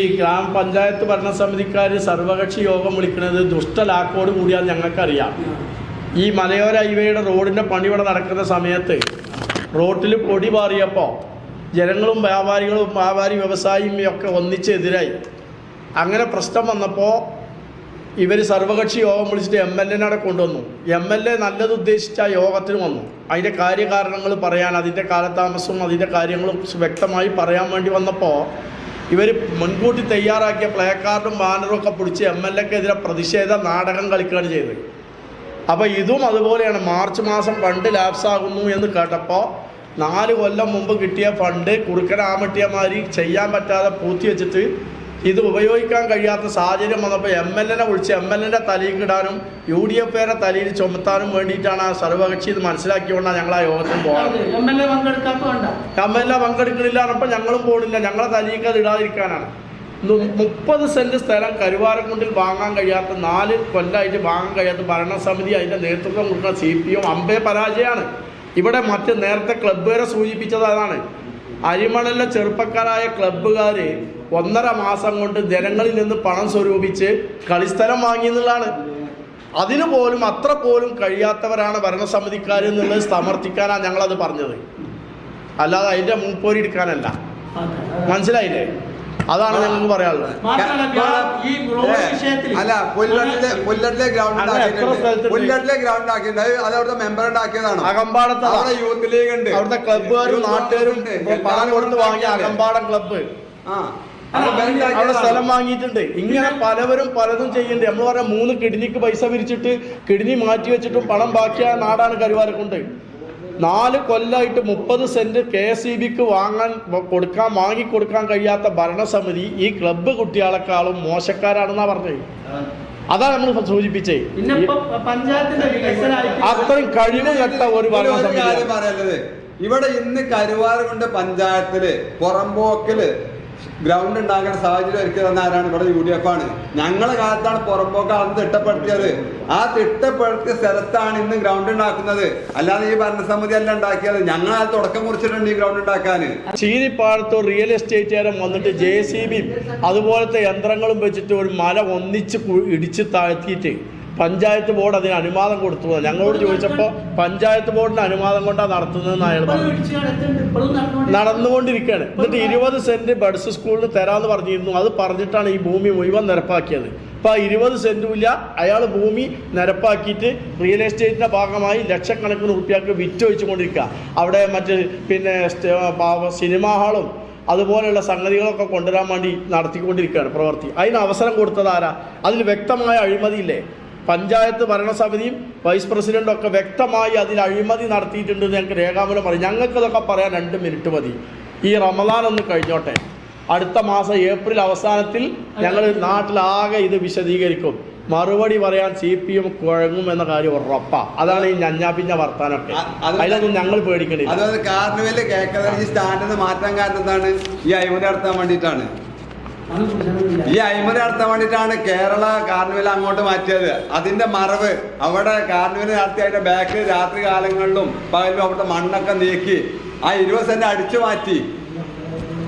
ഈ ഗ്രാമപഞ്ചായത്ത് ഭരണസമിതിക്കാർ സർവകക്ഷി യോഗം വിളിക്കുന്നത് ദുഷ്ടലാക്കോട് കൂടിയാൽ ഞങ്ങൾക്കറിയാം. ഈ മലയോര ഹൈവേയുടെ റോഡിന്റെ പണി ഇവിടെ നടക്കുന്ന സമയത്ത് റോട്ടിൽ പൊടി പാറിയപ്പോൾ ജനങ്ങളും വ്യാപാരികളും വ്യാപാരി വ്യവസായിയും ഒക്കെ ഒന്നിച്ചെതിരായി അങ്ങനെ പ്രശ്നം വന്നപ്പോൾ ഇവർ സർവകക്ഷി യോഗം വിളിച്ചിട്ട് എം എൽ എനെ അവിടെ കൊണ്ടുവന്നു. എം എൽ എ നല്ലത് ഉദ്ദേശിച്ച യോഗത്തിന് വന്നു. അതിന്റെ കാര്യകാരണങ്ങൾ പറയാൻ അതിന്റെ കാലതാമസവും അതിന്റെ കാര്യങ്ങളും വ്യക്തമായി പറയാൻ വേണ്ടി വന്നപ്പോൾ ഇവർ മുൻകൂട്ടി തയ്യാറാക്കിയ പ്ലേ കാർഡും ബാനറും ഒക്കെ പിടിച്ച് എം എൽ എക്കെതിരെ പ്രതിഷേധ നാടകം കളിക്കുകയാണ് ചെയ്തത്. അപ്പോൾ ഇതും അതുപോലെയാണ്. മാർച്ച് മാസം ഫണ്ട് ലാപ്സാകുന്നു എന്ന് കേട്ടപ്പോൾ നാല് കൊല്ലം മുമ്പ് കിട്ടിയ ഫണ്ട് കുറുക്കൻ ആമട്ടിയമാരി ചെയ്യാൻ പറ്റാതെ പൂത്തി വെച്ചിട്ട് ഇത് ഉപയോഗിക്കാൻ കഴിയാത്ത സാഹചര്യം വന്നപ്പോൾ എം എൽ എനെ വിളിച്ച് എം എൽ എന്റെ തലയിൽ കിടാനും യു ഡി എഫ് എയുടെ തലയിൽ ചുമത്താനും വേണ്ടിയിട്ടാണ് സർവകക്ഷി ഇത് മനസ്സിലാക്കിക്കൊണ്ടാണ് ഞങ്ങൾ ആ യോഗത്തിൽ പോകുന്നത് എം പങ്കെടുക്കുന്നില്ല എന്നപ്പോൾ ഞങ്ങളും പോണില്ല. ഞങ്ങളെ തലീക്ക് അത് ഇടാതിരിക്കാനാണ് മുപ്പത് സെന്റ് സ്ഥലം കരുവാരക്കുണ്ടിൽ വാങ്ങാൻ കഴിയാത്ത നാല് കൊല്ലമായിട്ട് വാങ്ങാൻ കഴിയാത്ത ഭരണസമിതി അതിന്റെ നേതൃത്വം കൊടുക്കുന്ന സി പി എം അമ്പേ പരാജയമാണ് ഇവിടെ മറ്റ് നേരത്തെ ക്ലബ്ബുകാരെ സൂചിപ്പിച്ചത് അതാണ്. അരിമണലിലെ ചെറുപ്പക്കാരായ ക്ലബ്ബുകാർ ഒന്നര മാസം കൊണ്ട് ജനങ്ങളിൽ നിന്ന് പണം സ്വരൂപിച്ച് കളിസ്ഥലം വാങ്ങി എന്നുള്ളതാണ്. അതിനു പോലും അത്ര പോലും കഴിയാത്തവരാണ് ഭരണസമിതിക്കാരിൽ നിന്ന് സമർത്ഥിക്കാനാണ് ഞങ്ങളത് പറഞ്ഞത്. അല്ലാതെ അതിന്റെ മൂപ്പോരി എടുക്കാനല്ല. മനസ്സിലായില്ലേ? അതാണ് ഞങ്ങൾക്ക് പറയാനുള്ളത് അല്ല പുല്ലട്ടിലെ പുല്ലട്ടിലെ ഗ്രൗണ്ട്? പുല്ലട്ടിലെ ഗ്രൗണ്ട് ആക്കിയിട്ടുണ്ട് അത് അവിടുത്തെ മെമ്പർ ഉണ്ടാക്കിയതാണോ. അകമ്പാടത്ത് അവിടെ യൂത്ത് ലീഗ് ഉണ്ട്. അവിടുത്തെ ക്ലബ്ബുകാരും നാട്ടുകാരും ഉണ്ട്. പണം കൊടുത്ത് വാങ്ങിയ അകമ്പാടം ക്ലബ്ബ് അവിടെ. സ്ഥലം വാങ്ങിയിട്ടുണ്ട്. ഇങ്ങനെ പലവരും പലതും ചെയ്യുന്നുണ്ട്. നമ്മൾ പറഞ്ഞ മൂന്ന് കിഡ്നിക്ക് പൈസ പിരിച്ചിട്ട് കിഡ്നി മാറ്റി വെച്ചിട്ടും പണം ബാക്കിയായ നാടാണ് കരുവാരക്കുണ്ട്. നാല് കൊല്ലമായിട്ട് മുപ്പത് സെന്റ് കെ എസ് ഇ ബിക്ക് വാങ്ങാൻ കൊടുക്കാൻ വാങ്ങിക്കൊടുക്കാൻ കഴിയാത്ത ഭരണസമിതി ഈ ക്ലബ്ബ് കുട്ടികളെക്കാളും മോശക്കാരാണെന്നാ പറഞ്ഞത്. അതാണ് നമ്മൾ സൂചിപ്പിച്ചേ. അത്രയും കഴിവ് കെട്ട ഒരു ഭരണസമിതി ഇവിടെ ഇന്ന് കരുവാറുകൊണ്ട് പഞ്ചായത്തിൽ പുറമ്പോക്കിൽ ഗ്രൗണ്ട് ഉണ്ടാക്കുന്ന സാഹചര്യം ഒരുക്കി തന്ന ആരാണ്? ഇവിടെ യു ഡി എഫ് ആണ്. ഞങ്ങളെ കാലത്താണ് പുറമ്പോക്ക് അന്ന് തിട്ടപ്പെടുത്തിയത്. ആ തിട്ടപ്പെടുത്തിയ സ്ഥലത്താണ് ഇന്ന് ഗ്രൗണ്ട് ഉണ്ടാക്കുന്നത്. അല്ലാതെ ഈ ഭരണസമിതി അല്ല ഉണ്ടാക്കിയത്. ഞങ്ങൾ ആ തുടക്കം കുറിച്ചിട്ടുണ്ട് ഈ ഗ്രൗണ്ട് ഉണ്ടാക്കാൻ. ചീരിപ്പാടത്ത് റിയൽ എസ്റ്റേറ്റുകാരൻ വന്നിട്ട് ജെ സി ബി അതുപോലത്തെ യന്ത്രങ്ങളും വെച്ചിട്ട് ഒരു മല ഒന്നിച്ച് ഇടിച്ച് താഴ്ത്തിയിട്ട് പഞ്ചായത്ത് ബോർഡ് അതിന് അനുവാദം കൊടുത്തു ഞങ്ങളോട് ചോദിച്ചപ്പോൾ പഞ്ചായത്ത് ബോർഡിന് അനുവാദം കൊണ്ടാണ് നടത്തുന്നതെന്ന് അയാൾ പറഞ്ഞു. നടന്നുകൊണ്ടിരിക്കുകയാണ്. എന്നിട്ട് ഇരുപത് സെന്റ് ബഡ്സ് സ്കൂളിന് തരാന്ന് പറഞ്ഞിരുന്നു. അത് പറഞ്ഞിട്ടാണ് ഈ ഭൂമി മുഴുവൻ നിരപ്പാക്കിയത്. ഇപ്പൊ ആ ഇരുപത് സെന്റും ഇല്ല. അയാൾ ഭൂമി നിരപ്പാക്കിയിട്ട് റിയൽ എസ്റ്റേറ്റിന്റെ ഭാഗമായി ലക്ഷക്കണക്കിന് റുപ്യക്ക് വിറ്റ് വെച്ചുകൊണ്ടിരിക്കുക അവിടെ മറ്റ് പിന്നെ സിനിമാ ഹാളും അതുപോലെയുള്ള സംഗതികളൊക്കെ കൊണ്ടുവരാൻ വേണ്ടി നടത്തിക്കൊണ്ടിരിക്കുകയാണ് പ്രവൃത്തി. അതിന് അവസരം കൊടുത്തത് ആരാ? അതിൽ വ്യക്തമായ അഴിമതിയില്ലേ? പഞ്ചായത്ത് ഭരണസമിതിയും വൈസ് പ്രസിഡന്റും ഒക്കെ വ്യക്തമായി അതിൽ അഴിമതി നടത്തിയിട്ടുണ്ട് എന്ന് ഞങ്ങൾക്ക് രേഖാമൂലം പറയും ഞങ്ങൾക്കതൊക്കെ പറയാൻ രണ്ട് മിനിറ്റ് മതി. ഈ റമദാൻ ഒന്ന് കഴിഞ്ഞോട്ടെ. അടുത്ത മാസം ഏപ്രിൽ അവസാനത്തിൽ ഞങ്ങൾ നാട്ടിലാകെ ഇത് വിശദീകരിക്കും. മറുപടി പറയാൻ സി പി എം കുഴങ്ങും എന്ന കാര്യം ഉറപ്പാ. അതാണ് ഈ ഞഞ്ഞാപ്പിഞ്ഞ വർത്താനൊക്കെ. അതിലൊന്നും ഞങ്ങൾ പേടിക്കണില്ല. അതായത് കാർണിവൽ കേക്കതറി സ്റ്റാൻഡിൽ മാറ്റാൻ കാരണം എന്താണ്? ഈ അഴിമതി നടത്താൻ വേണ്ടിയിട്ടാണ്. ഈ അഴിമതി നടത്താൻ വേണ്ടിയിട്ടാണ് കേരള കാർണിവൽ അങ്ങോട്ട് മാറ്റിയത്. അതിന്റെ മറവ് അവിടെ കാർണിവൽ നടത്തി അതിന്റെ ബാക്കിൽ രാത്രി കാലങ്ങളിലും പകലും അവിടുത്തെ മണ്ണൊക്കെ നീക്കി ആ ഇരുപത് സെന്റ് അടിച്ചു മാറ്റി.